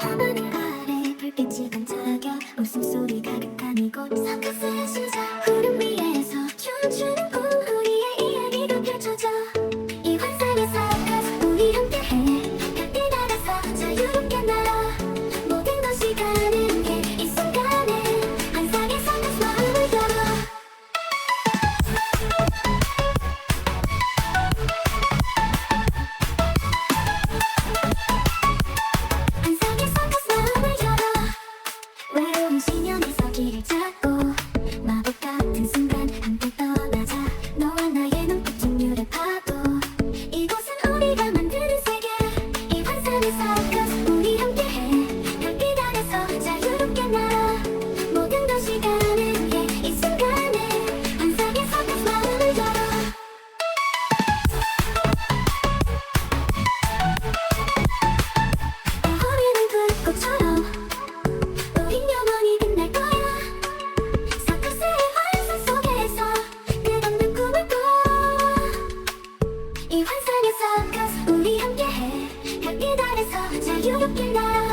하늘 아래 불빛이 반 sin you, you can now.